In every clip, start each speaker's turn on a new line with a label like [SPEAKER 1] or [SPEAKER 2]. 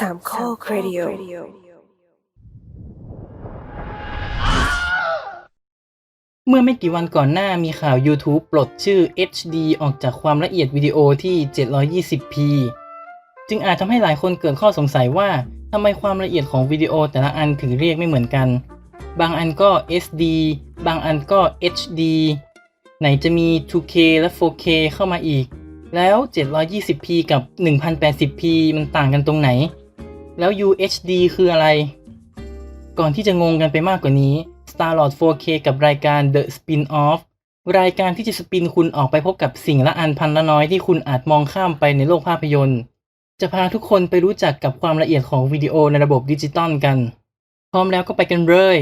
[SPEAKER 1] สามข้อครดิโอ
[SPEAKER 2] เมื่อไม่กี่วันก่อนหน้ามีข่าว YouTube ปลดชื่อ HD ออกจากความละเอียดวิดีโอที่ 720p จึงอาจทำให้หลายคนเกิดข้อสงสัยว่าทำไมความละเอียดของวิดีโอแต่ละอันถึงเรียกไม่เหมือนกัน บางอันก็ SD บางอันก็ HD ไหนจะมี 2K และ 4K เข้ามาอีก แล้ว 720p กับ 1080p มันต่างกันตรงไหน แล้ว UHD คืออะไร ก่อนที่จะงงกันไปมากกว่านี้ Starlord 4K กับรายการ The Spin-off รายการที่จะสปินคุณออกไปพบกับสิ่งละอันพันละน้อยที่คุณอาจมองข้ามไปในโลกภาพยนตร์ จะพาทุกคนไปรู้จักกับความละเอียดของวิดีโอในระบบดิจิตอลกัน พร้อมแล้วก็ไปกันเลย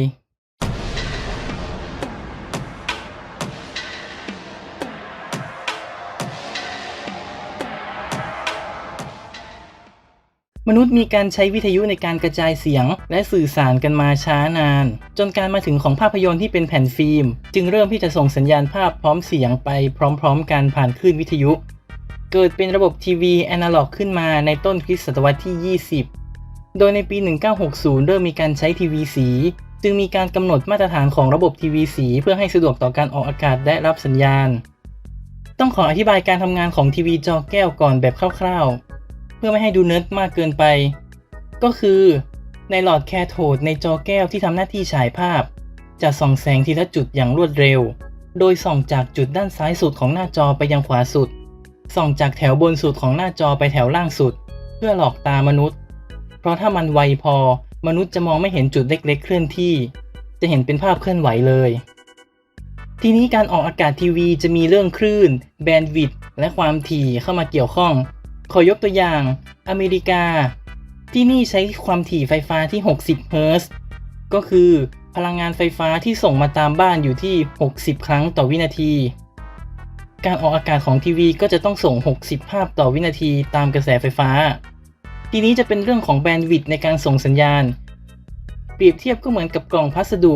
[SPEAKER 2] มนุษย์มีการใช้วิทยุในการกระจายเสียง และสื่อสารกันมาช้านาน จนการมาถึงของภาพยนตร์ที่เป็นแผ่นฟิล์ม จึงเริ่มที่จะส่งสัญญาณภาพพร้อมเสียงไปพร้อม ๆ กันผ่านคลื่นวิทยุ เกิดเป็นระบบทีวีแอนาล็อกขึ้นมาในต้นคริสตศตวรรษที่ 20 โดยในปี 1960 เริ่มมีการใช้ทีวีสี จึงมีการกำหนดมาตรฐานของระบบทีวีสี เพื่อให้สะดวกต่อการออกอากาศและรับสัญญาณ ต้องขออธิบายการทำงานของทีวีจอแก้วก่อนแบบคร่าวๆ พื่อไม่ให้ดูเนิร์ดมากเกินไป ก็คือในหลอดแคโทดในจอแก้วที่ทำหน้าที่ฉายภาพ จะส่องแสงทีละจุดอย่างรวดเร็ว โดยส่องจากจุดด้านซ้ายสุดของหน้าจอไปยังขวาสุด ส่องจากแถวบนสุดของหน้าจอไปแถวล่างสุด เพื่อหลอกตามนุษย์ เพราะถ้ามันไวพอมนุษย์จะมองไม่เห็นจุดเล็ก ๆ เคลื่อนที่ จะเห็นเป็นภาพเคลื่อนไหวเลย ทีนี้การออกอากาศทีวีจะมีเรื่องคลื่น แบนด์วิดต์และความถี่เข้ามาเกี่ยวข้อง ขอยกตัวอย่าง อเมริกา ที่นี่ใช้ความถี่ไฟฟ้าที่ 60 เฮิรตซ์ก็คือพลังงานไฟฟ้าที่ส่งมาตามบ้านอยู่ที่ 60 ครั้งต่อวินาที การออกอากาศของทีวีก็จะต้องส่ง 60 ภาพต่อวินาทีตามกระแสไฟฟ้า ทีนี้จะเป็นเรื่องของแบนด์วิดต์ในการส่งสัญญาณ เปรียบเทียบก็เหมือนกับกล่องพัสดุ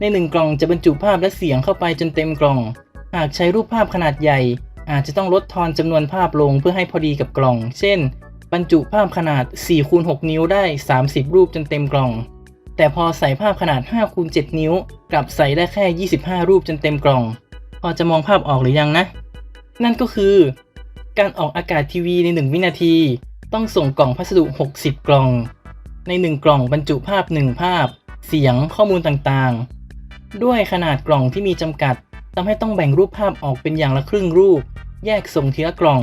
[SPEAKER 2] ในหนึ่งกล่องจะบรรจุภาพและเสียงเข้าไปจนเต็มกล่อง หากใช้รูปภาพขนาดใหญ่ อาจจะต้องลดทอนจำนวนภาพลงเพื่อให้พอดีกับกล่อง เช่น บรรจุภาพขนาด4คูณ6นิ้วได้ 30 รูปจนเต็มกล่อง แต่พอใส่ภาพขนาด5คูณ7นิ้ว กลับใส่ได้แค่ 25 รูปจนเต็มกล่อง พอจะมองภาพออกหรือยังนะ นั่นก็คือ การออกอากาศทีวีใน 1 วินาที ต้องส่งกล่องพัสดุ 60 กล่อง ใน 1 กล่องบรรจุภาพ 1 ภาพ เสียงข้อมูลต่างๆ ด้วยขนาดกล่องที่มีจำกัด ทำให้ต้องแบ่งรูปภาพออกเป็นอย่างละครึ่งรูป แยกส่งทีละกล่อง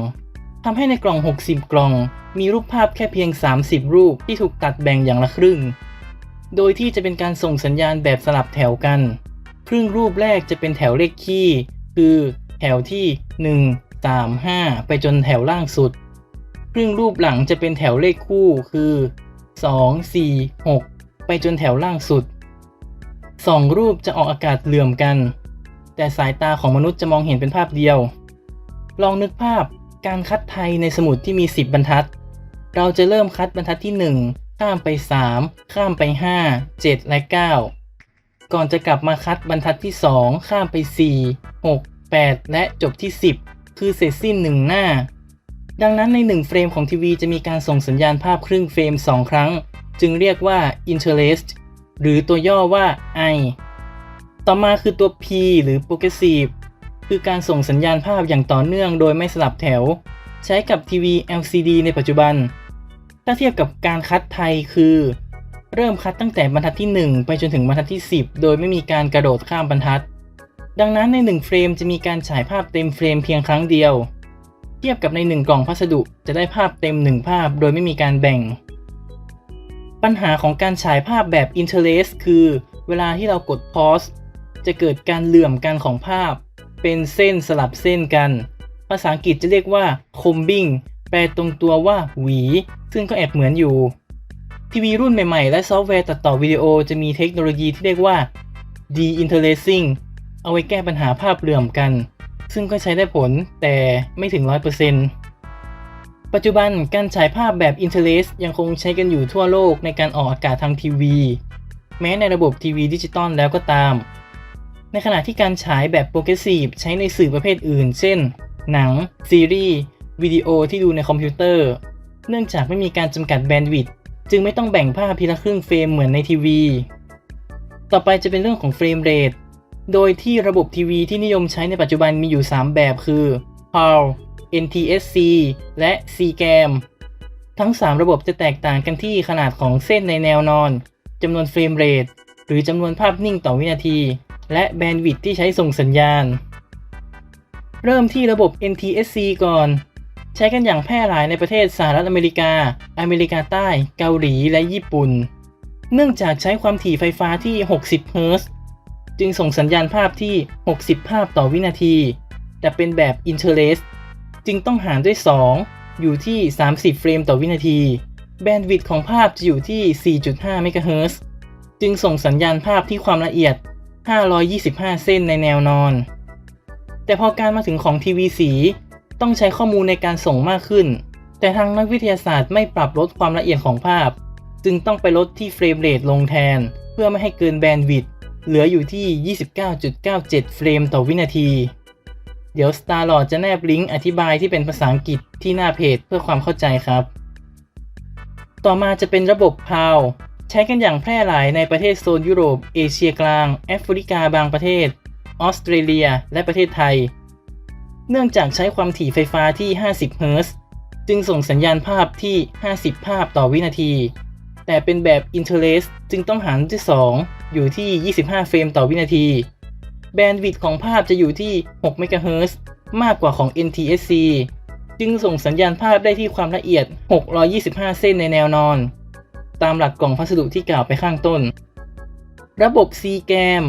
[SPEAKER 2] ทำให้ในกล่อง 60 กล่อง มีรูปภาพแค่เพียง 30 รูปที่ถูกตัดแบ่งอย่างละครึ่ง โดยที่จะเป็นการส่งสัญญาณแบบสลับแถวกัน ครึ่งรูปแรกจะเป็นแถวเลขคี่ คือแถวที่ 1 3 5 ไปจนแถวล่างสุด ครึ่งรูปหลังจะเป็นแถวเลขคู่คือ 2 4 6 ไปจนแถวล่างสุดสองรูปจะออกอากาศเหลื่อมกัน แต่สายตาของมนุษย์จะมองเห็นเป็นภาพเดียว ลองนึกภาพการคัดไทยในสมุดที่มี 10 บรรทัด เราจะเริ่มคัดบรรทัดที่ 1 ข้ามไป 3 ข้ามไป 5 7 และ 9 ก่อนจะกลับมาคัดบรรทัดที่ 2 ข้ามไป 4 6 8 และจบที่ 10 คือเสร็จสิ้น 1 หน้า ดังนั้นใน 1 เฟรมของทีวีจะมีการส่งสัญญาณภาพครึ่งเฟรม 2 ครั้ง จึงเรียกว่า interlace หรือตัวย่อว่า I ต่อมาคือตัว P หรือ progressive คือการส่งสัญญาณภาพอย่างต่อเนื่องโดยไม่สลับแถว ใช้กับทีวี LCD ในปัจจุบัน ถ้าเทียบกับการคัดไทยคือ เริ่มคัดตั้งแต่บรรทัดที่ 1 ไปจนถึงบรรทัดที่ 10 โดยไม่มีการกระโดดข้ามบรรทัด ดังนั้นใน 1 เฟรมจะมีการฉายภาพเต็มเฟรมเพียงครั้งเดียว เทียบกับใน 1 กล่องพัสดุจะได้ภาพเต็ม 1 ภาพโดยไม่มีการแบ่ง ปัญหาของการฉายภาพแบบ interlace คือ เวลาที่เรากด pause จะเกิดการเหลื่อมกันของภาพ เป็นเส้นสลับเส้นกัน ภาษาอังกฤษจะเรียกว่า combing แปลตรงตัวว่าหวี ซึ่งก็แอบเหมือนอยู่ ทีวีรุ่นใหม่ๆ และซอฟต์แวร์ตัดต่อวิดีโอจะมีเทคโนโลยีที่เรียกว่า de-interlacing เอาไว้แก้ปัญหาภาพเหลื่อมกัน ซึ่งก็ใช้ได้ผลแต่ไม่ถึง 100%ปัจจุบันการฉายภาพแบบ Interlace ยังคงใช้กันอยู่ทั่วโลกในการออกอากาศทางทีวี แม้ในระบบทีวีดิจิตอลแล้วก็ตาม ในขณะที่การฉายแบบโปรเกรสซีฟใช้ในสื่อประเภทอื่น เช่น หนัง ซีรีส์ วิดีโอที่ดูในคอมพิวเตอร์ เนื่องจากไม่มีการจำกัดแบนด์วิดต์จึงไม่ต้องแบ่งภาพทีละครึ่งเฟรมเหมือนในทีวี ต่อไปจะเป็นเรื่องของเฟรมเรท โดยที่ระบบทีวีที่นิยมใช้ในปัจจุบันมีอยู่ 3 แบบคือ PAL NTSC และ CGAM ทั้ง 3 ระบบจะแตกต่างกันที่ขนาดของเส้นในแนวนอนจำนวนเฟรมเรทหรือจำนวนภาพนิ่งต่อวินาที และแบนด์วิดท์ที่ใช้ส่งสัญญาณ เริ่มที่ระบบ NTSC ก่อน ใช้กันอย่างแพร่หลายในประเทศสหรัฐอเมริกา อเมริกาใต้ เกาหลีและญี่ปุ่น เนื่องจากใช้ความถี่ไฟฟ้าที่ 60 เฮิรตซ์จึงส่งสัญญาณภาพที่ 60 ภาพต่อวินาที แต่เป็นแบบ interlace จึงต้องหารด้วย 2 อยู่ที่ 30 เฟรมต่อวินาที แบนด์วิดต์ของภาพจะอยู่ที่ 4.5 เมกะเฮิรตซ์จึงส่งสัญญาณภาพที่ความละเอียด 525 เส้นในแนวนอน แต่พอการมาถึงของทีวีสีต้องใช้ข้อมูลในการส่งมากขึ้น แต่ทางนักวิทยาศาสตร์ไม่ปรับลดความละเอียดของภาพ จึงต้องไปลดที่เฟรมเรทลงแทน เพื่อไม่ให้เกินแบนด์วิดต์เหลืออยู่ที่ 29.97 เฟรมต่อวินาที เดี๋ยว Starlord จะแนบลิงก์อธิบายที่เป็นภาษาอังกฤษที่หน้าเพจเพื่อความเข้าใจครับ ต่อมาจะเป็นระบบ PAL ใช้กันอย่างแพร่หลายในประเทศโซนยุโรป เอเชียกลาง แอฟริกาบางประเทศ ออสเตรเลีย และประเทศไทย เนื่องจากใช้ความถี่ไฟฟ้าที่ 50 เฮิรตซ์ จึงส่งสัญญาณภาพที่ 50 ภาพต่อวินาที แต่เป็นแบบ interlace จึงต้องหารด้วย 2 อยู่ที่ 25 เฟรมต่อวินาที แบนด์วิดต์ของภาพจะอยู่ที่ 6 เมกะเฮิรตซ์ มากกว่าของ NTSC จึงส่งสัญญาณภาพได้ที่ความละเอียด 625 เส้นในแนวนอน ตามหลักกล่องพัสดุที่กล่าวไปข้างต้น ระบบ CGAM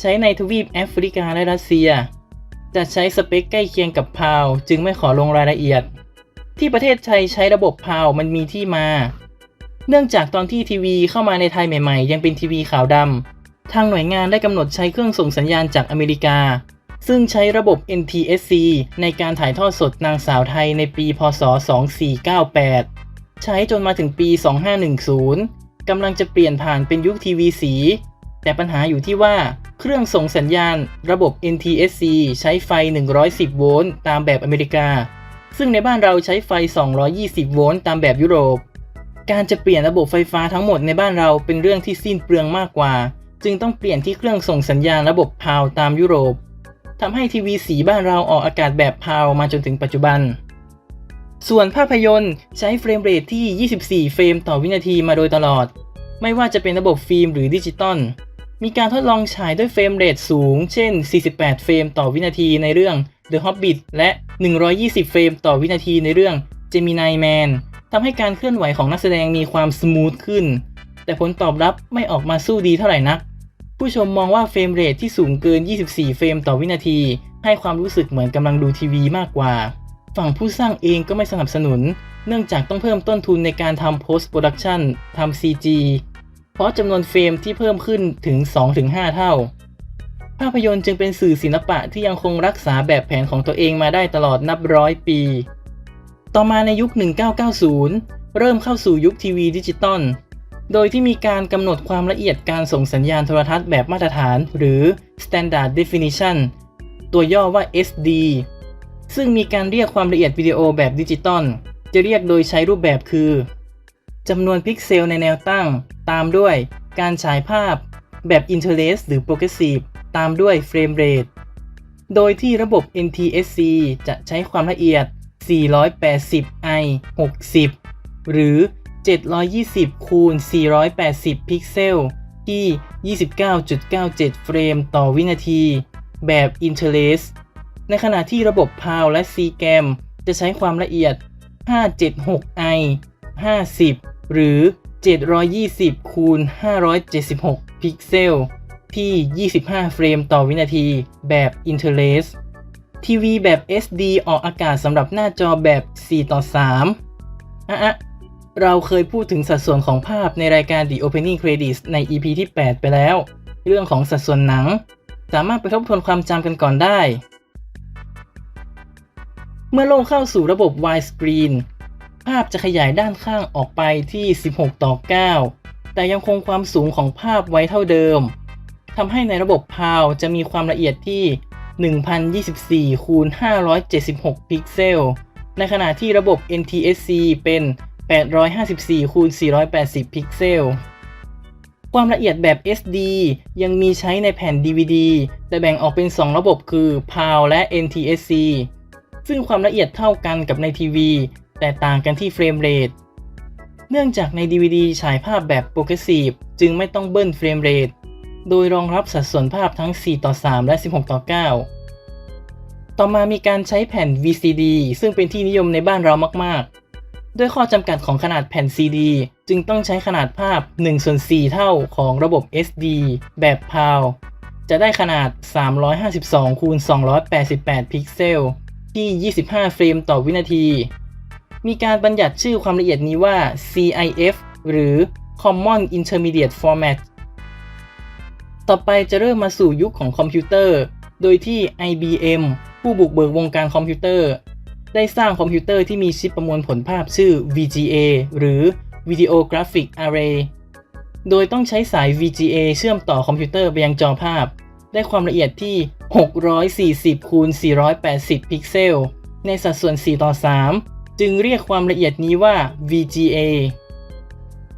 [SPEAKER 2] ใช้ในทวีปแอฟริกาและรัสเซีย จะใช้สเปคใกล้เคียงกับพาวจึงไม่ขอลงรายละเอียด ที่ประเทศไทยใช้ระบบพาวมันมีที่มา เนื่องจากตอนที่ทีวีเข้ามาในไทยใหม่ๆ ยังเป็นทีวีขาวดำทางหน่วยงานได้กำหนดใช้เครื่องส่งสัญญาณจากอเมริกา ซึ่งใช้ระบบ NTSC ในการถ่ายทอดสดนางสาวไทยในปี พศ 2498 ใช้จนมาถึงปี 2510 กำลังจะเปลี่ยนผ่านเป็นยุคทีวีสี แต่ปัญหาอยู่ที่ว่าเครื่องส่งสัญญาณระบบ NTSC ใช้ไฟ 110 โวลต์ตามแบบอเมริกา ซึ่งในบ้านเราใช้ไฟ 220 โวลต์ตามแบบยุโรป การจะเปลี่ยนระบบไฟฟ้าทั้งหมดในบ้านเราเป็นเรื่องที่สิ้นเปลืองมากกว่า จึงต้องเปลี่ยนที่เครื่องส่งสัญญาณระบบพาวตามยุโรปทำให้ทีวีสีบ้านเราออกอากาศแบบพาวมาจนถึงปัจจุบัน ส่วนภาพยนตร์ใช้เฟรมเรทที่ 24 เฟรมต่อวินาทีมาโดยตลอด ไม่ว่าจะเป็นระบบฟิล์มหรือดิจิตอล มีการทดลองฉายด้วยเฟรมเรทสูง เช่น 48 เฟรมต่อวินาทีในเรื่อง The Hobbit และ 120 เฟรมต่อวินาทีในเรื่อง Gemini Man ทำให้การเคลื่อนไหวของนักแสดงมีความสมูทขึ้น แต่ผลตอบรับไม่ออกมาสู้ดีเท่าไหร่นัก ผู้ชมมองว่าเฟรมเรทที่สูงเกิน 24 เฟรมต่อวินาที ให้ความรู้สึกเหมือนกำลังดูทีวีมากกว่า ฝั่งผู้สร้างเองก็ไม่สนับสนุน เนื่องจากต้องเพิ่มต้นทุนในการทำ post production ทำ CG เพราะจำนวนเฟรมที่เพิ่มขึ้นถึง 2-5 เท่า ภาพยนตร์จึงเป็นสื่อศิลปะที่ยังคงรักษาแบบแผนของตัวเองมาได้ตลอดนับร้อยปี ต่อมาในยุค 1990 เริ่มเข้าสู่ยุคทีวีดิจิตอล โดยที่มีการกำหนดความละเอียดการส่งสัญญาณโทรทัศน์แบบมาตรฐาน หรือ Standard Definition ตัวย่อว่า SD ซึ่งมีการเรียกความละเอียดวิดีโอแบบดิจิตอล จะเรียกโดยใช้รูปแบบคือจำนวนพิกเซลในแนวตั้ง ตามด้วยการฉายภาพแบบ Interlace หรือ Progressive ตามด้วย Frame Rate โดยที่ระบบ NTSC จะใช้ความละเอียด 480i 60 หรือ 720คูณ480 พิกเซล ที่ 29.97 เฟรมต่อวินาที แบบ Interlace ในขณะที่ระบบ PAL และ CGAM จะใช้ความละเอียด 576i 50 หรือ 720คูณ576 พิกเซล ที่ 25 เฟรมต่อวินาทีแบบ Interlace ทีวีแบบ SD ออกอากาศสำหรับหน้าจอแบบ 4 ต่อ 3 อะอะเราเคยพูดถึงสัดส่วนของภาพในรายการ The Opening Credits ใน EP ที่ 8 ไปแล้ว เรื่องของสัดส่วนหนัง สามารถไปทบทวนความจำกันก่อนได้ เมื่อลกเข้าสู่ระบบ widescreen ภาพจะขยายด้านข้างออกไปที่ 16 ต่อ 9 แต่ยังคงความสูงของภาพไว้เท่าเดิม ทำให้ในระบบ PAL จะมีความละเอียดที่ 1024คูณ576 พิกเซล ในขณะที่ระบบ NTSC เป็น 854คูณ480 พิกเซล ความละเอียดแบบ SD ยังมีใช้ในแผ่น DVD แต่แบ่งออกเป็น 2 ระบบคือ PAL และ NTSC ซึ่งความละเอียดเท่ากันกับในทีวี แต่ต่างกันที่เฟรมเรท เนื่องจากใน DVD ฉายภาพแบบโปรเกรสซีฟจึงไม่ต้องเบิ้ลเฟรมเรท โดยรองรับสัดส่วนภาพทั้ง 4 ต่อ 3 และ 16 ต่อ 9 ต่อมามีการใช้แผ่น VCD ซึ่งเป็นที่นิยมในบ้านเรามาก ๆ ด้วยข้อจำกัดของขนาดแผ่น CD จึงต้องใช้ขนาดภาพ1ส่วน4เท่าของระบบ SD แบบ PAL จะได้ขนาด 352คูณ288 พิกเซล ที่ 25 เฟรมต่อวินาที มีการบัญญัติชื่อความละเอียดนี้ว่า CIF หรือ Common Intermediate Format ต่อไปจะเริ่มมาสู่ยุคของคอมพิวเตอร์ โดยที่ IBM ผู้บุกเบิกวงการคอมพิวเตอร์ ได้สร้างคอมพิวเตอร์ที่มีชิปประมวลผลภาพชื่อ VGA หรือ Video Graphic Array โดยต้องใช้สาย VGA เชื่อมต่อคอมพิวเตอร์ไปยังจอภาพ ได้ความละเอียดที่ 640คูณ480 พิกเซล ในสัดส่วน 4 ต่อ 3 จึงเรียกความละเอียดนี้ว่า VGA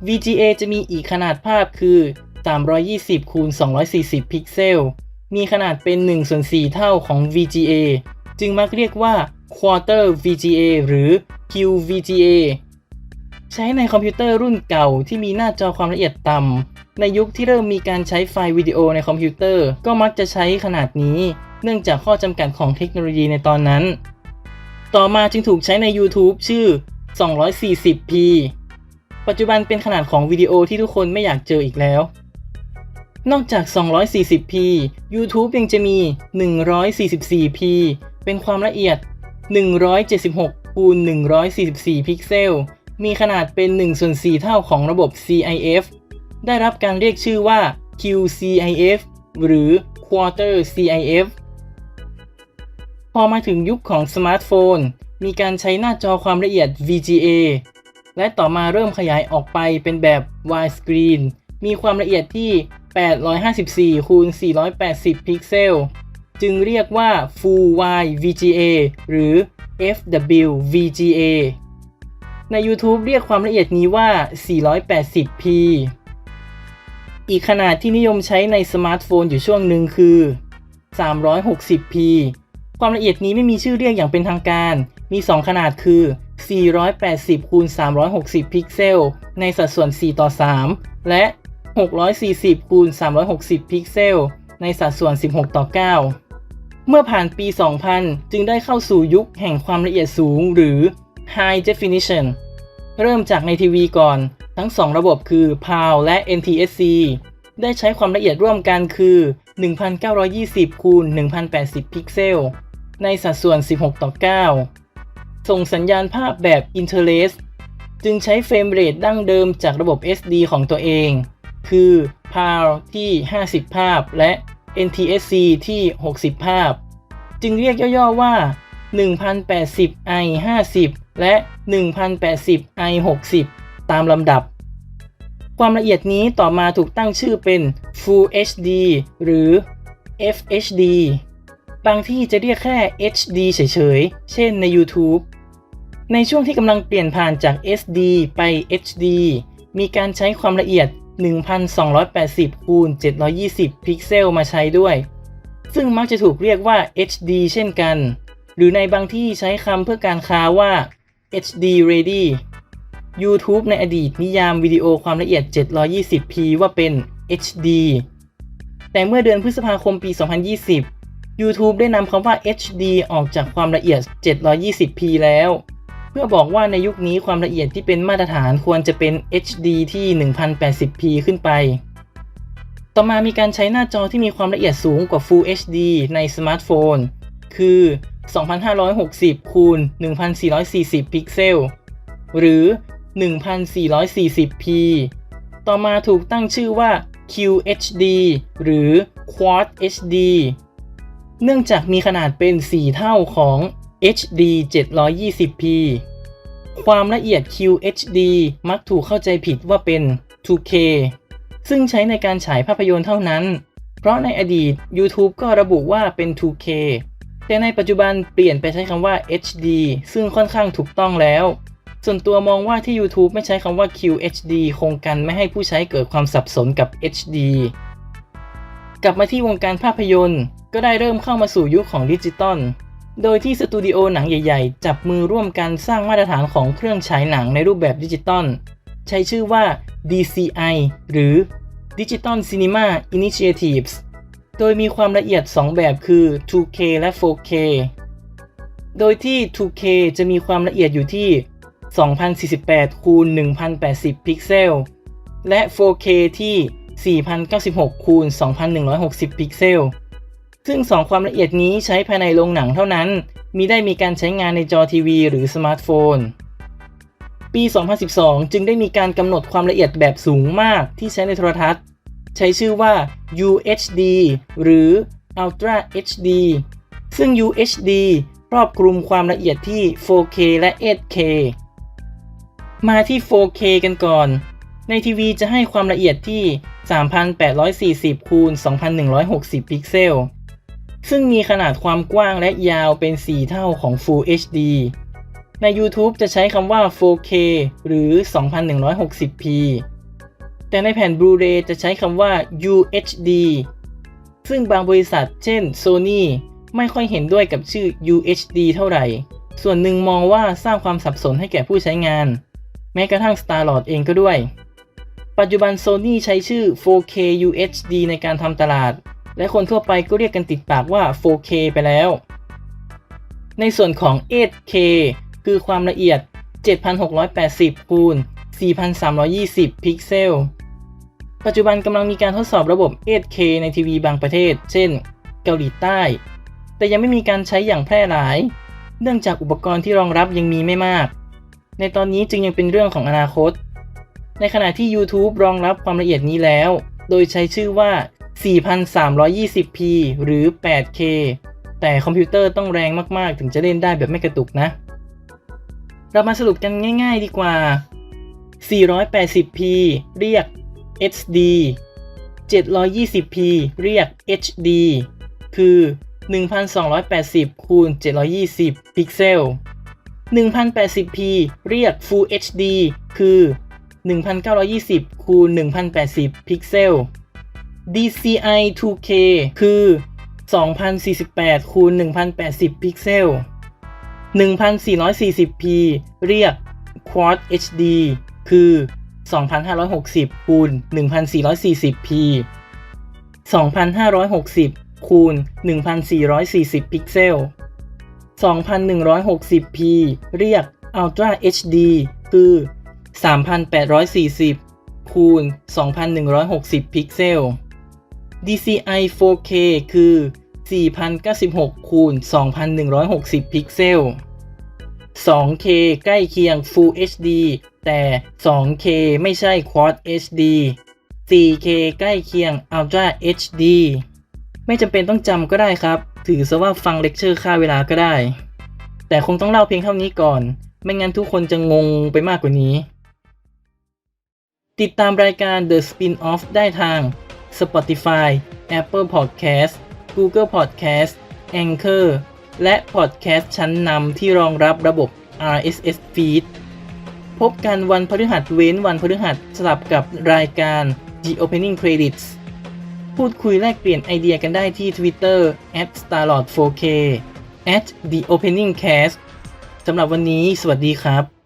[SPEAKER 2] VGA จะมีอีกขนาดภาพคือ 320คูณ240 พิกเซล มีขนาดเป็น1ส่วน4เท่าของ VGA จึงมักเรียกว่า Quarter VGA หรือ QVGA ใช้ในคอมพิวเตอร์รุ่นเก่าที่มีหน้าจอความละเอียดต่ำ ในยุคที่เริ่มมีการใช้ไฟล์วิดีโอในคอมพิวเตอร์ ก็มักจะใช้ขนาดนี้ เนื่องจากข้อจำกัดของเทคโนโลยีในตอนนั้น ต่อมาจึงถูกใช้ใน YouTube ชื่อ 240p ปัจจุบันเป็นขนาดของวิดีโอที่ทุกคนไม่อยากเจออีกแล้ว นอกจาก 240p YouTube ยังจะมี 144p เป็นความละเอียด 176คูณ144 พิกเซล มีขนาดเป็น1ส่วน4เท่าของระบบ CIF ได้รับการเรียกชื่อว่า QCIF หรือ Quarter CIF พอมาถึงยุคของสมาร์ทโฟน มีการใช้หน้าจอความละเอียด VGA และต่อมาเริ่มขยายออกไปเป็นแบบ widescreen มีความละเอียดที่ 854คูณ480 พิกเซล จึงเรียกว่า Full Wide VGA หรือ FWVGA ใน YouTube เรียกความละเอียดนี้ว่า 480p อีกขนาดที่นิยมใช้ในสมาร์ทโฟนอยู่ช่วงหนึ่งคือ 360p ความละเอียดนี้ไม่มีชื่อเรียกอย่างเป็นทางการ มี 2 ขนาดคือ 480คูณ360 พิกเซล ในสัดส่วน 4 ต่อ 3 และ 640คูณ360 พิกเซล ในสัดส่วน 16 ต่อ 9 เมื่อผ่านปี 2000 จึงได้เข้าสู่ยุคแห่งความละเอียดสูงหรือ High Definition เริ่มจากในทีวีก่อน ทั้ง 2 ระบบคือ PAL และ NTSC ได้ใช้ความละเอียดร่วมกันคือ 1920คูณ1080 พิกเซล ในสัดส่วน 16 ต่อ 9 ส่งสัญญาณภาพแบบ Interlace จึงใช้เฟรมเรทดั้งเดิมจากระบบ SD ของตัวเอง คือ PAL ที่ 50 ภาพและ NTSC ที่ 60 ภาพ จึงเรียกย่อๆว่า 1080 i 50 และ 1080 i 60 ตามลำดับ ความละเอียดนี้ต่อมาถูกตั้งชื่อเป็น Full HD หรือ FHD บางที่จะเรียกแค่ HD เฉยๆ เช่นใน YouTube ในช่วงที่กำลังเปลี่ยนผ่านจาก SD ไป HD มีการใช้ความละเอียด 1280คูณ720 พิกเซลมาใช้ด้วย ซึ่งมักจะถูกเรียกว่า HD เช่นกัน หรือในบางที่ใช้คำเพื่อการค้าว่า HD Ready YouTube ในอดีตนิยามวิดีโอความละเอียด 720p ว่าเป็น HD แต่เมื่อเดือนพฤษภาคมปี 2020 YouTube ได้นำคำว่า HD ออกจากความละเอียด 720p แล้ว เพื่อบอกว่าในยุคนี้ความละเอียดที่เป็นมาตรฐานควรจะเป็น HD ที่ 1080p ขึ้นไป ต่อมามีการใช้หน้าจอที่มีความละเอียดสูงกว่า Full HD ในสมาร์ทโฟน คือ 2560 คูณ 1440 พิกเซล หรือ 1440p ต่อมาถูกตั้งชื่อว่า QHD หรือ Quad HD เนื่องจากมีขนาดเป็น 4 เท่าของ HD 720p ความละเอียด QHD มักถูกเข้าใจผิดว่าเป็น 2K ซึ่งใช้ในการฉายภาพยนตร์เท่านั้น เพราะในอดีต YouTube ก็ระบุว่าเป็น 2K แต่ในปัจจุบันเปลี่ยนไปใช้คำว่า HD ซึ่งค่อนข้างถูกต้องแล้ว ส่วนตัวมองว่าที่ YouTube ไม่ใช้คำว่า QHD คงกันไม่ให้ผู้ใช้เกิดความสับสนกับ HD กลับมาที่วงการภาพยนตร์ ก็ได้เริ่มเข้ามาสู่ยุคของดิจิตอล โดยที่สตูดิโอหนังใหญ่ๆ จับมือร่วมกันสร้างมาตรฐานของเครื่องฉายหนังในรูปแบบดิจิตอล ใช้ชื่อว่า DCI หรือ Digital Cinema Initiatives โดยมีความละเอียด 2 แบบคือ 2K และ 4K โดยที่ 2K จะมีความละเอียดอยู่ที่ 2048คูณ1080 พิกเซล และ 4K ที่ 4096คูณ2160 พิกเซล ซึ่ง 2 ความละเอียดนี้ใช้ภายในโรงหนังเท่านั้น มีได้มีการใช้งานในจอทีวีหรือสมาร์ทโฟน ปี 2012 จึงได้มีการกำหนดความละเอียดแบบสูงมากที่ใช้ในโทรทัศน์ ใช้ชื่อว่า UHD หรือ Ultra HD ซึ่ง UHD ครอบคลุมความละเอียดที่ 4K และ 8K มาที่ 4K กันก่อน ในทีวีจะให้ความละเอียดที่ 3840คูณ2160 พิกเซล ซึ่งมีขนาดความกว้างและยาวเป็น 4 เท่าของ Full HD ใน YouTube จะใช้คำว่า 4K หรือ 2160p แต่ในแผ่น Blu-ray จะใช้คำว่า UHD ซึ่งบางบริษัท เช่น Sony ไม่ค่อยเห็นด้วยกับชื่อ UHD เท่าไหร่ ส่วนหนึ่งมองว่าสร้างความสับสนให้แก่ผู้ใช้งาน แม้กระทั่ง Starlord เองก็ด้วย ปัจจุบัน Sony ใช้ชื่อ 4K UHD ในการทำตลาด และคนทั่วไปก็เรียกกันติดปากว่า 4K ไปแล้ว ในส่วนของ 8K คือความละเอียด 7680คูณ4320 พิกเซล ปัจจุบันกำลังมีการทดสอบระบบ 8K ในทีวีบางประเทศ เช่น เกาหลีใต้ แต่ยังไม่มีการใช้อย่างแพร่หลาย เนื่องจากอุปกรณ์ที่รองรับยังมีไม่มาก ในตอนนี้จึงยังเป็นเรื่องของอนาคต ในขณะที่ YouTube รองรับความละเอียดนี้แล้ว โดยใช้ชื่อว่า 4320p หรือ 8K แต่คอมพิวเตอร์ต้องแรงมากๆ ถึงจะเล่นได้แบบไม่กระตุกนะ เรามาสรุปกันง่ายๆดีกว่า 480p เรียก HD 720p เรียก HD คือ 1280 คูณ 720 พิกเซล 1080p เรียก Full HD คือ 1920คูณ1080 พิกเซล DCI 2K คือ 2048คูณ1080 พิกเซล 1440p เรียก Quad HD คือ 2560คูณ 1440p 2560คูณ1440 พิกเซล 2160p เรียก Ultra HD คือ 3840 คูณ 2160 พิกเซล DCI 4K คือ 4096 คูณ 2160 พิกเซล 2K ใกล้เคียง Full HD แต่ 2K ไม่ใช่ Quad HD 4K ใกล้เคียง Ultra HD ไม่จำเป็นต้องจำก็ได้ครับ ถือซะว่าฟังเลคเชอร์ค่าเวลาก็ได้ แต่คงต้องเล่าเพียงเท่านี้ก่อน ไม่งั้นทุกคนจะงงไปมากกว่านี้ ติดตามรายการ The Spin-off ได้ทาง Spotify Apple Podcast Google Podcast Anchor และ Podcast ชั้นนำที่รองรับระบบ RSS Feed พบกันวันพฤหัสเว้นวันพฤหัสสลับกับรายการ The Opening Credits พูดคุยแลกเปลี่ยนไอเดียกันได้ที่ Twitter @starlord4k @theopeningcast สำหรับวันนี้สวัสดีครับ